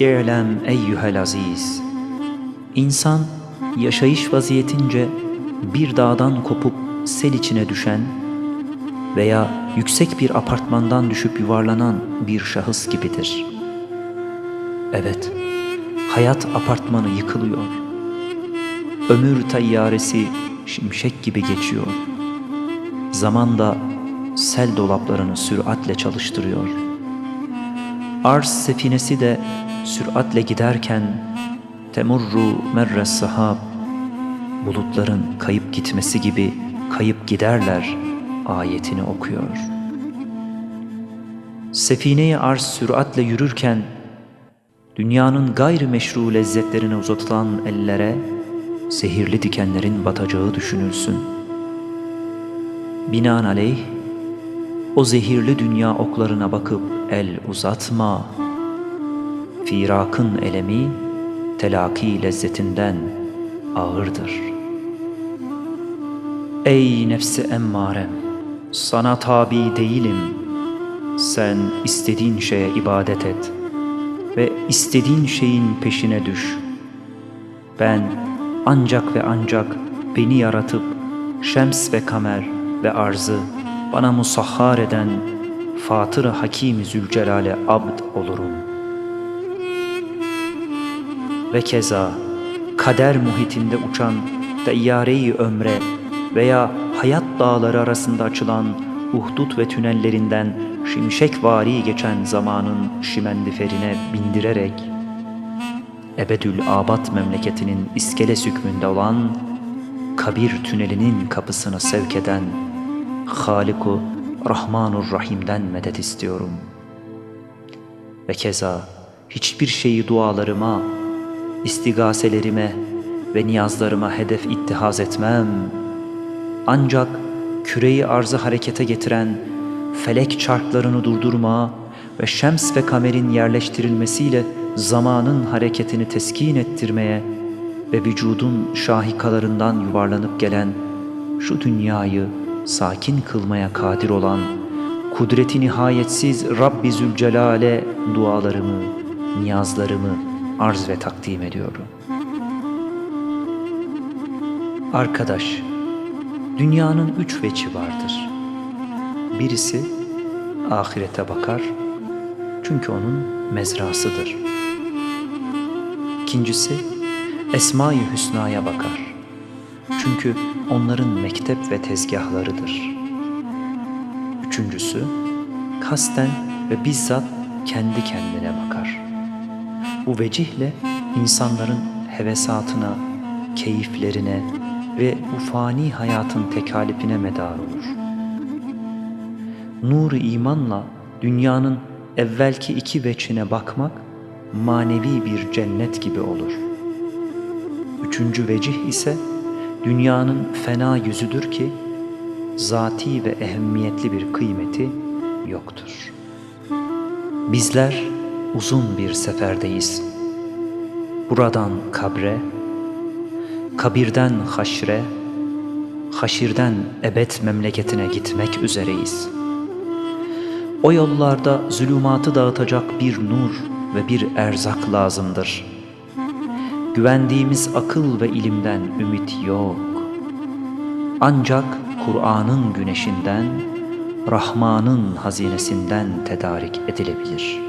İ'lem eyyühel aziz. İnsan yaşayış vaziyetince bir dağdan kopup sel içine düşen veya yüksek bir apartmandan düşüp yuvarlanan bir şahıs gibidir. Evet, hayat apartmanı yıkılıyor. Ömür tayyaresi şimşek gibi geçiyor. Zaman da sel dolaplarını süratle çalıştırıyor. Arz sefinesi de süratle giderken temurru merres sahab bulutların kayıp gitmesi gibi kayıp giderler ayetini okuyor. Sefine-i arz süratle yürürken dünyanın gayrimeşru lezzetlerine uzatılan ellere zehirli dikenlerin batacağı düşünülsün. Binaenaleyh o zehirli dünya oklarına bakıp el uzatma. Firakın elemi telaki lezzetinden ağırdır. Ey nefsi emmarem, sana tabi değilim. Sen istediğin şeye ibadet et ve istediğin şeyin peşine düş. Ben ancak ve ancak beni yaratıp şems ve kamer ve arzı bana musahhar eden Fatır-ı Hakim-i Zülcelal'e abd olurum. Ve keza kader muhitinde uçan deyyare-i ömre veya hayat dağları arasında açılan uhdut ve tünellerinden şimşekvari geçen zamanın şimendiferine bindirerek Ebedül Abad memleketinin iskele hükmünde olan kabir tünelinin kapısına sevk eden Haliku Rahmanur Rahim'den medet istiyorum. Ve keza hiçbir şeyi dualarıma, istigaselerime ve niyazlarıma hedef ittihaz etmem. Ancak küreyi arzı harekete getiren felek çarklarını durdurma ve şems ve kamerin yerleştirilmesiyle zamanın hareketini teskin ettirmeye ve vücudun şahikalarından yuvarlanıp gelen şu dünyayı sakin kılmaya kadir olan kudreti nihayetsiz Rabbi Zülcelal'e dualarımı, niyazlarımı arz ve takdim ediyorum. Arkadaş, dünyanın üç veçi vardır. Birisi ahirete bakar çünkü onun mezrasıdır. İkincisi Esma-i Hüsna'ya bakar. Çünkü onların mektep ve tezgahlarıdır. Üçüncüsü kasten ve bizzat kendi kendine bakar. Bu vecihle insanların hevesatına, keyiflerine ve bu fani hayatın tekalifine medar olur. Nur-u imanla dünyanın evvelki iki veçine bakmak manevi bir cennet gibi olur. Üçüncü vecih ise dünyanın fena yüzüdür ki zati ve ehemmiyetli bir kıymeti yoktur. Bizler uzun bir seferdeyiz. Buradan kabre, kabirden haşre, haşirden ebed memleketine gitmek üzereyiz. O yollarda zulümatı dağıtacak bir nur ve bir erzak lazımdır. Güvendiğimiz akıl ve ilimden ümit yok. Ancak Kur'an'ın güneşinden, Rahman'ın hazinesinden tedarik edilebilir.''